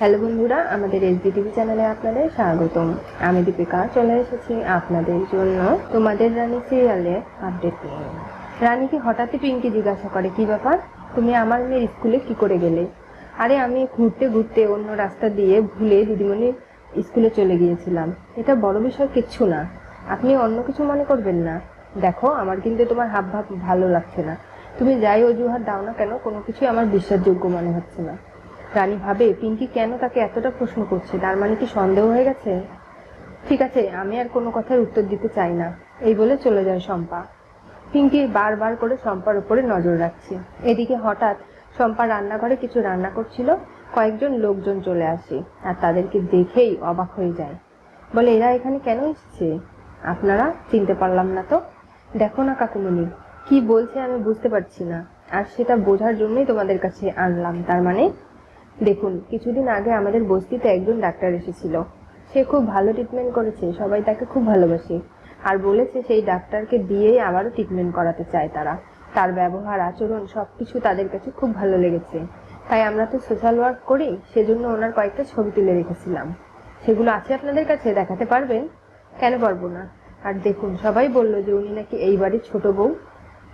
Hello বন্ধুরা, আমাদের SB TV চ্যানেলে আপনাদের স্বাগতম। আমি দীপিকা, চলে এসেছি আপনাদের জন্য তোমাদের রানী সিরিয়ালে আপডেট নিয়ে। রানীকে হঠাৎই পিঙ্কি জিজ্ঞাসা করে, কি ব্যাপার? তুমি আমার মেয়ের স্কুলে কি করে গেলে? আরে, আমি ঘুরতে ঘুরতে অন্য রাস্তা দিয়ে ভুলে দিদিমণি স্কুলে চলে গিয়েছিলাম। এটা বড় বিষয় কিচ্ছু না। আপনি অন্য কিছু মনে করবেন না। দেখো, আমার কিন্তু তোমার হাব ভাব ভালো লাগছে না। তুমি যাই অজুহাত দাও না কেন, কোনো কিছুই আমার বিশ্বাসযোগ্য মনে হচ্ছে না। রানী ভাবে, পিঙ্কি কেন তাকে এতটা প্রশ্ন করছে? তার মানে কি সন্দেহ হয়ে গেছে? ঠিক আছে, আমি আর কোনো কথার উত্তর দিতে চাই না। এই বলে চলে যায় শম্পা। পিঙ্কি বারবার করে শম্পার উপরে নজর রাখছে। এদিকে হঠাৎ শম্পা রান্নাঘরে কিছু রান্না করছিল, কয়েকজন লোকজন চলে আসে আর তাদেরকে দেখেই অবাক হয়ে যায়। বলে, এরা এখানে কেন এসছে? আপনারা? চিনতে পারলাম না তো? দেখো না কাকুমণি, কি বলছে আমি বুঝতে পারছি না। আর সেটা বোঝার জন্যই তোমাদের কাছে আনলাম, তার মানে দেখুন, কিছুদিন আগে আমাদের বস্তিতে একজন ডাক্তার এসেছিল। সে খুব ভালো ট্রিটমেন্ট করেছে, সবাই তাকে খুব ভালোবাসে। আর বলেছে সেই ডাক্তারকে দিয়েই আবারও ট্রিটমেন্ট করাতে চায় তারা। তার ব্যবহার, আচরণ সব কিছু তাদের কাছে খুব ভালো লেগেছে। তাই আমরা তো সোশ্যাল ওয়ার্ক করি, সেজন্য ওনার কয়েকটা ছবি তুলে রেখেছিলাম। সেগুলো আছে আপনাদের কাছে? দেখাতে পারবেন? কেন পারব না? আর দেখুন, সবাই বলল যে উনি নাকি এই বাড়ির ছোট বউ।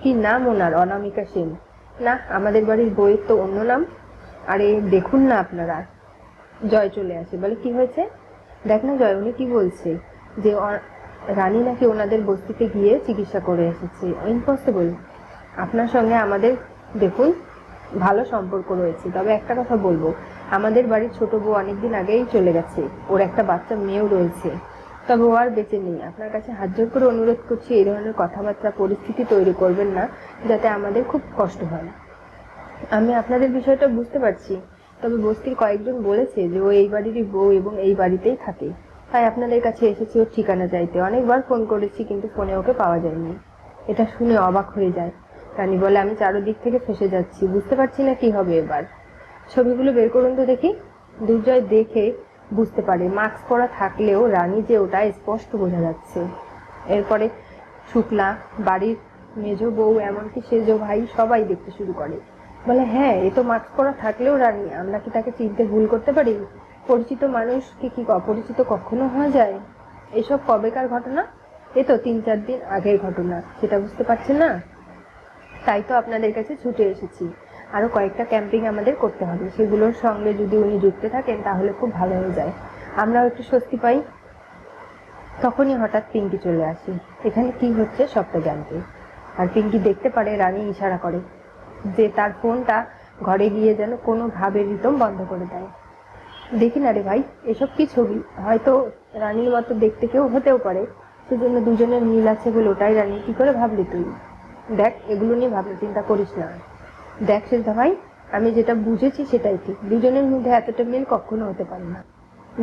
কি নাম ওনার? অনামিকা সেন। না, আমাদের বাড়ির বইয়ের তো অন্য নাম। আরে দেখুন না আপনারা। জয় চলে আসে। বলে, কি হয়েছে? দেখ না জয়, উনি কি বলছে? যে রানী নাকি ওনাদের বস্তিতে গিয়ে চিকিৎসা করে এসেছে। ইম্পসিবল আপনার সঙ্গে আমাদের, দেখুন, ভালো সম্পর্ক রয়েছে। তবে একটা কথা বলব, আমাদের বাড়ির ছোট বউ অনেকদিন আগেই চলে গেছে। ওর একটা বাচ্চা মেয়েও রয়েছে। তবে ও আর বেঁচে নেই। আপনার কাছে হাত জোর করে অনুরোধ করছি, এই ধরনের কথাবার্তা, পরিস্থিতি তৈরি করবেন না, যাতে আমাদের খুব কষ্ট হয়। আমি আপনাদের বিষয়টা বুঝতে পারছি, তবে বস্তির কয়েকজন বলেছে যে ও এই বাড়িরই বউ এবং এই বাড়িতেই থাকে। তাই আপনাদের কাছে এসেছি ওর ঠিকানা চাইতে। অনেকবার ফোন করেছি, কিন্তু ফোনে ওকে পাওয়া যায়নি। এটা শুনে অবাক হয়ে যায়। রানী বলে, আমি চারোদিক থেকে ফেসে যাচ্ছি। বুঝতে পারছি না কি হবে এবার। ছবিগুলো বের করুন তো দেখি। দুর্জয় দেখে বুঝতে পারে, মাস্ক পরা থাকলেও রানী যে ওটা স্পষ্ট বোঝা যাচ্ছে। এরপরে শুক্লা, বাড়ির মেজ বউ, এমনকি সেজ ভাই সবাই দেখতে শুরু করে। বলে হ্যাঁ এ তো মাস্ক পরা থাকলেও রানী, আমরা কি তাকে চিনতে ভুল করতে পারি? পরিচিত মানুষকে কি অপরিচিত কখনো হওয়া যায়? এসব কবেকার ঘটনা? এ তো তিন চার দিন আগের ঘটনা, সেটা বুঝতে পারছেন না? তাই তো আপনাদের কাছে ছুটে এসেছি। আরও কয়েকটা ক্যাম্পিং আমাদের করতে হবে। সেগুলোর সঙ্গে যদি উনি যুক্ত থাকেন, তাহলে খুব ভালো হয়ে যায়। আমরাও একটু স্বস্তি পাই। তখনই হঠাৎ পিঙ্কি চলে আসে। এখানে কি হচ্ছে সবটা জানতে। আর পিঙ্কি দেখতে পারে রানী ইশারা করে। যে তার ফোনটা ঘরে গিয়ে যেন কোনোভাবে রিতম বন্ধ করে দেয়। দেখি না রে ভাই, এসব কি ছবি? হয়তো রানীর মতো দেখতে কেউ হতেও পারে। সেজন্য দুজনের মিল আছে বলে ওটাই রানী কি করে ভাবলি তুই? দেখ, এগুলো নিয়ে ভাবনা চিন্তা করিস না। দেখ সেজদা ভাই, আমি যেটা বুঝেছি সেটাই ঠিক। দুজনের মধ্যে এতটা মিল কখনো হতে পারে না।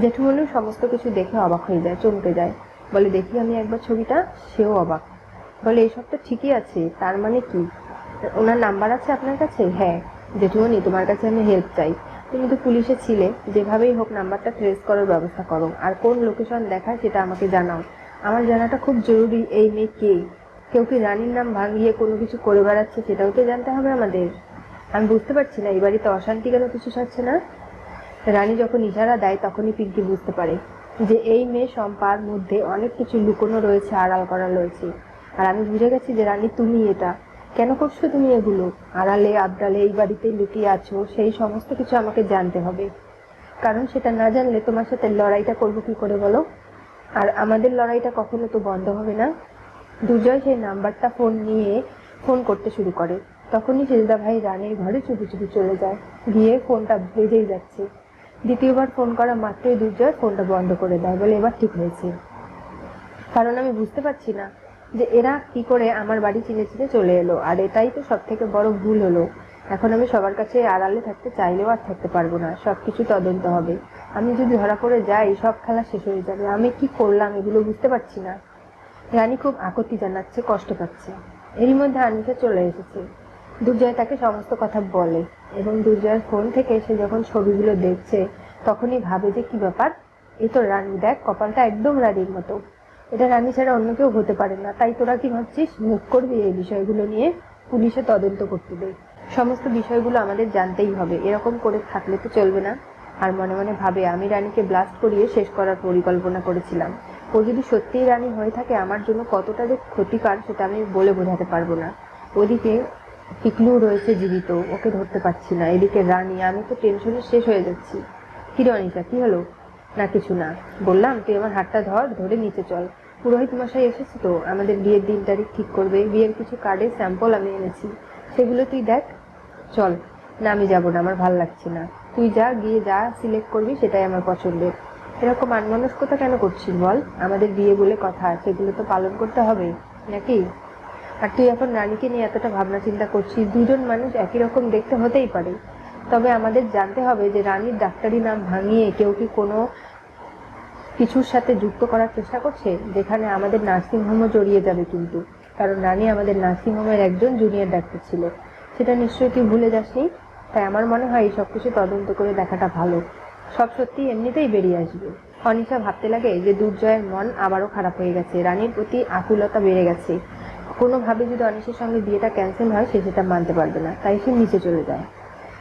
জেঠুমনিও সমস্ত কিছু দেখে অবাক হয়ে যায়, চমকে যায়। বলে, দেখি আমি একবার ছবিটা। সেও অবাক। বলে, এসব তো ঠিকই আছে, তার মানে কি? ওনার নাম্বার আছে আপনার কাছে? হ্যাঁ। জেঠুমনি তোমার কাছে আমি হেল্প চাই। তুমি তো পুলিশে ছিলে, যেভাবেই হোক নাম্বারটা ট্রেস করার ব্যবস্থা করো। আর কোন লোকেশন দেখায় সেটা আমাকে জানাও। আমার জানাটা খুব জরুরি, এই মেয়ে কে? কেউ কি রানীর নাম ভাঙিয়ে কোনো কিছু করে বেড়াচ্ছে সেটাও তো জানতে হবে আমাদের। আমি বুঝতে পারছি না, এই বাড়িতে অশান্তি কেন কিছু সারছে না? রানী যখন ইশারা দেয়, তখনই পিঙ্কি বুঝতে পারে যে এই মেয়ে সম্পার মধ্যে অনেক কিছু লুকোনো রয়েছে, আড়াল করা রয়েছে। আর আমি বুঝে গেছি যে রানী তুমি এটা। কেন করছ তুমি এগুলো? আড়ালে, আবডালে এই বাড়িতে লুকিয়ে আছো, সেই সমস্ত কিছু আমাকে জানতে হবে। কারণ সেটা না জানলে তোমার সাথে লড়াইটা করব কি করে বলো? আর আমাদের লড়াইটা কখনো তো বন্ধ হবে না। দুর্জয় সেই নাম্বারটা ফোন নিয়ে ফোন করতে শুরু করে। তখনই সেজদা ভাই রানীর ঘরে চুপি চুপি চলে যায়। গিয়ে ফোনটা বেজেই যাচ্ছে। দ্বিতীয়বার ফোন করা মাত্রই দুর্জয় ফোনটা বন্ধ করে দেয়। বলে, এবার ঠিক হয়েছে। কারণ আমি বুঝতে পারছি না। যে এরা কি করে আমার বাড়ি চিনে চিনে চলে এলো। আর এটাই তো সব থেকে বড় ভুল হলো। এখন আমি সবার কাছে আড়ালে থাকতে চাইলেও আর থাকতে পারব না। সব কিছু তদন্ত হবে। আমি যদি ধরা পড়ে যাই, সব খেলা শেষ হয়ে যাবে। আমি কি করলাম এগুলো বুঝতে পারছি না। রানী খুব আকতি জানাচ্ছে, কষ্ট পাচ্ছে। এরই মধ্যে আনিসা চলে এসেছে। দুর্জয় তাকে সমস্ত কথা বলে এবং দুর্জয়ের ফোন থেকে সে যখন ছবিগুলো দেখছে, তখনই ভাবে যে কি ব্যাপার। এ তো রানী দেখ, কপালটা একদম রানীর মতো। এটা রানী ছাড়া অন্য কেউ হতে পারে না। তাই তোরা কি ভাবছিস? মুখ করবি এই বিষয়গুলো নিয়ে? পুলিশে তদন্ত করতে দে। সমস্ত বিষয়গুলো আমাদের জানতেই হবে। এরকম করে থাকলে তো চলবে না। আর মনে মনে ভাবে, আমি রানীকে ব্লাস্ট করিয়ে শেষ করার পরিকল্পনা করেছিলাম। ও যদি সত্যিই রানী হয়ে থাকে, আমার জন্য কতটা যে ক্ষতিকার সেটা আমি বলে বোঝাতে পারব না। ওদিকে পিকলু রয়েছে জীবিত, ওকে ধরতে পারছি না। এদিকে রানী, আমি তো টেনশনে শেষ হয়ে যাচ্ছি। কি কি হলো? না, কিছু না। বললাম, তুই আমার হাতটা ধর, ধরে নিচে চল। পুরোহিত মশাই এসেছে তো, আমাদের বিয়ের দিন তারিখ ঠিক করবে। বিয়ের কিছু কার্ডের স্যাম্পল আমি এনেছি। সেগুলো তুই দেখ। চল, না, আমি যাব না, আমার ভালো লাগছে না। তুই যা, গিয়ে যা সিলেক্ট করবি, সেটাই আমার পছন্দের। এরকম আনমনস্কতা কেন করছিস বল? আমাদের বিয়ে বলে কথা, সেগুলো তো পালন করতে হবে, নাকি? আর তুই এখন রানীকে নিয়ে এতটা ভাবনা চিন্তা করছিস, দুজন মানুষ একই রকম দেখতে হতেই পারে। তবে আমাদের জানতে হবে যে রানীর ডাক্তারি নাম ভাঙিয়ে কেউ কি কোনো কিছুর সাথে যুক্ত করার চেষ্টা করছে? যেখানে আমাদের নার্সিংহোমও জড়িয়ে যাবে কিন্তু। কারণ রানী আমাদের নার্সিংহোমের একজন জুনিয়র ডাক্তার ছিল। সেটা নিশ্চয়ই তুই ভুলে যাসনি? তাই আমার মনে হয় এই সব কিছু তদন্ত করে দেখাটা ভালো। সব সত্যি এমনিতেই বেরিয়ে আসবে। অনিশা ভাবতে লাগে যে দুর্জয়ের মন আবারও খারাপ হয়ে গেছে। রানীর প্রতি আকুলতা বেড়ে গেছে। কোনোভাবে যদি অনিশের সঙ্গে বিয়েটা ক্যান্সেল হয়, সে সেটা মানতে পারবে না। তাই সে নিচে চলে যায়।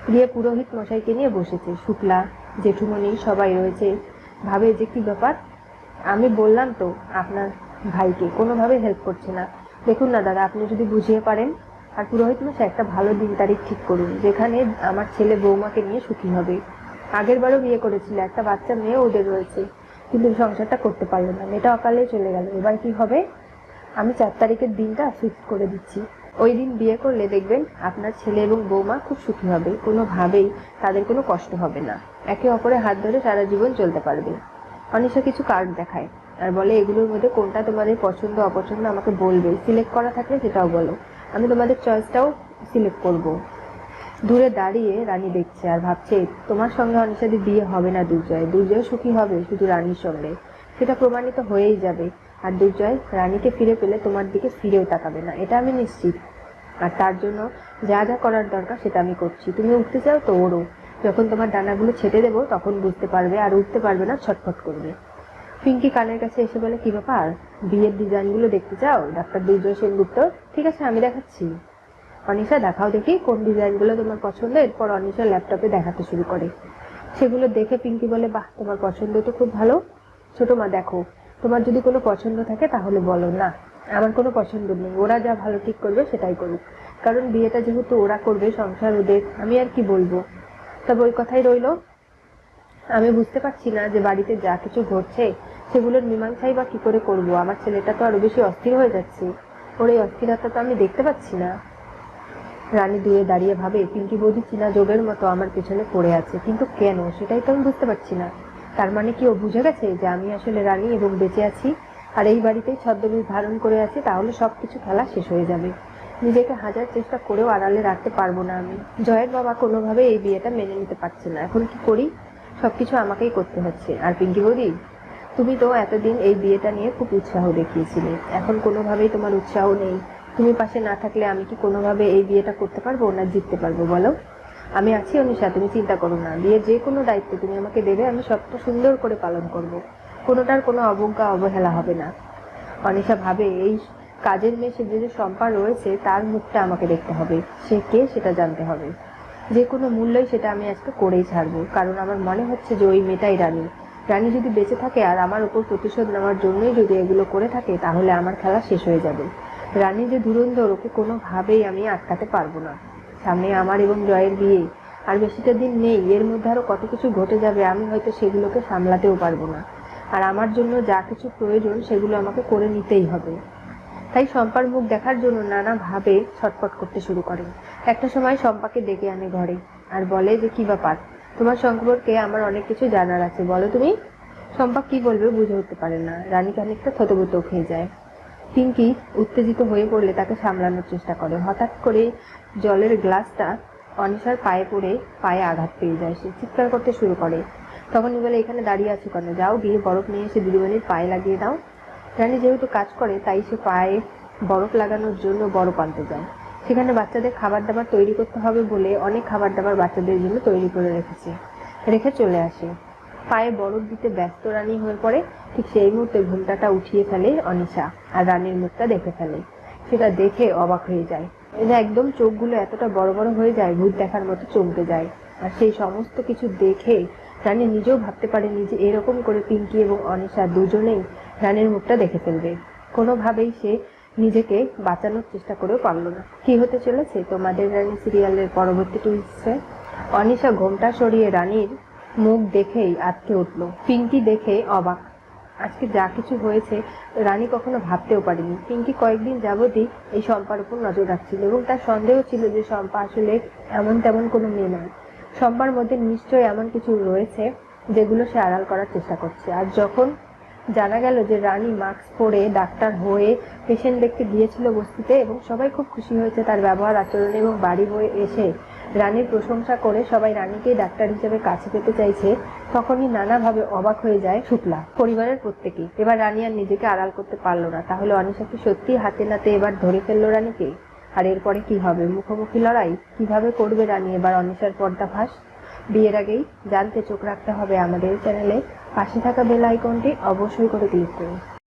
গিয়ে পুরোহিত মশাইকে নিয়ে বসেছে। শুক্লা, জেঠুমণি সবাই রয়েছে। ভাবে যে কি ব্যাপার? আমি বললাম তো, আপনার ভাইকে। কোনোভাবে হেল্প করছে না। দেখুন না দাদা, আপনি যদি বুঝিয়ে পারেন। আর পুরোহিত মশাই, একটা ভালো দিন তারিখ ঠিক করুন, যেখানে আমার ছেলে বৌমাকে নিয়ে সুখী হবে। আগের বারও বিয়ে করেছিল, একটা বাচ্চা মেয়ে ওদের রয়েছে। কিন্তু সংসারটা করতে পারল না। মেয়েটা অকালে চলে গেল। এবার কি হবে? আমি চার তারিখের দিনটা ফিক্স করে দিচ্ছি। ওই দিন বিয়ে করলে দেখবেন আপনার ছেলে এবং বৌমা খুব সুখী হবে, কোনোভাবেই তাদের কোনো কষ্ট হবে না। একে অপরের হাত ধরে সারা জীবন চলতে পারবে। অনিশা কিছু কার্ড দেখায় আর বলে, এগুলোর মধ্যে কোনটা তোমাদের পছন্দ, অপছন্দ আমাকে বলবে। সিলেক্ট করা থাকলে সেটাও বলো। আমি তোমাদের চয়েসটাও সিলেক্ট করব। দূরে দাঁড়িয়ে রানী দেখছে আর ভাবছে, তোমার সঙ্গে অনিশাদের বিয়ে হবে না দুর্জয়। দুর্জয় সুখী হবে শুধু রানীর সঙ্গে। সেটা প্রমাণিত হয়েই যাবে। আর দুর্জয়, রানীকে ফিরে পেলে তোমার দিকে ফিরেও তাকাবে না। এটা আমি নিশ্চিত। আর তার জন্য যা যা করার দরকার সেটা আমি করছি। তুমি উঠতে চাও তো ওরও যখন তোমার ডানাগুলো ছেটে দেবো, তখন বুঝতে পারবে আর উঠতে পারবে না, ছটফট করবে। পিঙ্কি কানের কাছে এসে বলে, কি ব্যাপার? বিয়ের ডিজাইনগুলো দেখতে চাও? ডাক্তার দুর্জয় সেনগুপ্ত? ঠিক আছে, আমি দেখাচ্ছি। অনিশা, দেখাও দেখি কোন ডিজাইনগুলো তোমার পছন্দ। এরপর অনিশা ল্যাপটপে দেখাতে শুরু করে। সেগুলো দেখে পিঙ্কি বলে, বাহ, তোমার পছন্দ তো খুব ভালো। ছোট মা, দেখো, তোমার যদি কোনো পছন্দ থাকে তাহলে বলো, না, আমার কোনো পছন্দ নেই। ওরা যা ভালো ঠিক করবে সেটাই করুক। কারণ বিয়েটা যেহেতু ওরা করবে, সংসার ওদের, আমি আর কি বলব? তবে ওই কথাই রইল, আমি বুঝতে পারছি না যে বাড়িতে যা কিছু ঘটছে, সেগুলোর মীমাংসাই বা কি করে করব? আমার ছেলেটা তো আরও বেশি অস্থির হয়ে যাচ্ছে। ওর এই অস্থিরতা তো আমি দেখতে পাচ্ছি না। রানী দূরে দাঁড়িয়ে ভাবে, পিঙ্কি বৌদি চীনা যোগের মতো আমার পেছনে পড়ে আছে, কিন্তু কেন? সেটাই তো আমি বুঝতে পারছি না। তার মানে কি ও বুঝে গেছে যে আমি আসলে রানী এবং বেঁচে আছি? আর এই বাড়িতেই ছদ্মবেশ ধারণ করে আছি, তাহলে সব কিছু খেলা শেষ হয়ে যাবে। নিজেকে হাজার চেষ্টা করেও আড়ালে রাখতে পারব না আমি। জয়ের বাবা কোনোভাবে এই বিয়েটা মেনে নিতে পারছে না। এখন কি করি? সব কিছু আমাকেই করতে হচ্ছে। আর পিঙ্কি বৌদি, তুমি তো এতদিন এই বিয়েটা নিয়ে খুব উৎসাহ দেখিয়েছিলে। এখন কোনোভাবেই তোমার উৎসাহ নেই। তুমি পাশে না থাকলে আমি কি কোনোভাবে এই বিয়েটা করতে পারব না জিততে পারব, বলো? আমি আছি অনিশা তুমি চিন্তা করো না। দিয়ে যে কোনো দায়িত্ব তুমি আমাকে দেবে, আমি সবটা সুন্দর করে পালন করব। কোনোটার কোনো অবজ্ঞা, অবহেলা হবে না। অনিশা ভাবে, এই কাজের মেয়ে যে সম্পা রয়েছে, তার মুখটা আমাকে দেখতে হবে। সে কে সেটা জানতে হবে। যে কোনো মূল্যই সেটা আমি আজকে করেই ছাড়বো। কারণ আমার মনে হচ্ছে যে ওই মেয়েটাই রানী। রানী যদি বেঁচে থাকে আর আমার উপর প্রতিশোধ নেওয়ার জন্যই যদি এগুলো করে থাকে, তাহলে আমার খেলা শেষ হয়ে যাবে। রানী যে ধুরন্ধর, ওকে কোনোভাবেই আমি আটকাতে পারব না। সামনে আমার এবং জয়ের বিয়ে। আর বেশিটা দিন নেই, এর মধ্যে আরও কত কিছু ঘটে যাবে আমি হয়তো সেগুলোকে সামলাতেও পারব না। আর আমার জন্য যা কিছু প্রয়োজন সেগুলো আমাকে করে নিতেই হবে। তাই শম্পার মুখ দেখার জন্য নানাভাবে ছটফট করতে শুরু করে। একটা সময় শম্পাকে ডেকে আনে ঘরে আর বলে যে, কি ব্যাপার? তোমার সম্পর্কে আমার অনেক কিছু জানার আছে, বলো তুমি? শম্পা কি বলবে বুঝে উঠতে পারে না। রানী খানিকটা থতবত খেয়ে যায়। পিঙ্কি উত্তেজিত হয়ে পড়লে তাকে সামলানোর চেষ্টা করে। হঠাৎ করে জলের গ্লাসটা অনিশার পায়ে পড়ে পায়ে আঘাত পেয়ে যায়। সে চিৎকার করতে শুরু করে। তখনই বলে, এখানে দাঁড়িয়ে আছো কেন? যাও গিয়ে বরফ নিয়ে এসে দিদিমণির পায়ে লাগিয়ে দাও। রানী যেহেতু কাজ করে, তাই সে পায়ে বরফ লাগানোর জন্য বরফ আনতে যায়। সেখানে বাচ্চাদের খাবার দাবার তৈরি করতে হবে বলে অনেক খাবার দাবার বাচ্চাদের জন্য তৈরি করে রেখেছে, রেখে চলে আসে। পায়ে বরফ দিতে ব্যস্ত রানী হয়ে পড়ে। ঠিক সেই মুহূর্তে ঘুমটাটা উঠিয়ে ফেলে অনিশা আর রানীর মুখটা দেখে ফেলে। সেটা দেখে অবাক হয়ে যায়। এটা একদম চোখগুলো এতটা বড় বড় হয়ে যায়, ভূত দেখার মতো চমকে যায়। আর সেই সমস্ত কিছু দেখে রানী নিজেও ভাবতে পারেনি যে এরকম করে পিঙ্কি এবং অনিশা দুজনেই রানীর মুখটা দেখে ফেলবে। কোনোভাবেই সে নিজেকে বাঁচানোর চেষ্টা করেও পারল না। কি হতে চলেছে তোমাদের রানী সিরিয়ালের পরবর্তী টুইস্টে অনিশা ঘোমটা সরিয়ে রানীর মুখ দেখেই আটকে উঠল। পিঙ্কি দেখে অবাক। আজকে যা কিছু হয়েছে, রানী কখনো ভাবতেও পারেনি। পিঙ্কি কয়েকদিন যাবতই এই শম্পার উপর নজর রাখছিল এবং তার সন্দেহ ছিল যে শম্পা আসলে এমন তেমন কোনো মেয়ে নয়। শম্পার মধ্যে নিশ্চয়ই এমন কিছু রয়েছে যেগুলো সে আড়াল করার চেষ্টা করছে। আর যখন জানা গেল যে রানী মাস্ক পরে ডাক্তার হয়ে পেশেন্ট দেখতে গিয়েছিল বস্তিতে এবং সবাই খুব খুশি হয়েছে তার ব্যবহার, আচরণ এবং বাড়ি হয়ে এসে রানীর প্রশংসা করে সবাই রানীকেই ডাক্তার হিসেবে কাছে পেতে চাইছে, তখনই নানাভাবে অবাক হয়ে যায় শুক্লা পরিবারের প্রত্যেকেই। এবার রানী আর নিজেকে আড়াল করতে পারল না, তাহলে অনিশা কি সত্যি হাতে নাতে এবার ধরে ফেলল রানীকে? আর এরপরে কি হবে? মুখোমুখি লড়াই? কীভাবে করবে রানী এবার অনিশার পর্দাভাস বিয়ের আগেই জানতে চোখ রাখতে হবে আমাদের চ্যানেলে। পাশে থাকা বেল আইকনটি অবশ্যই করে ক্লিক করুন।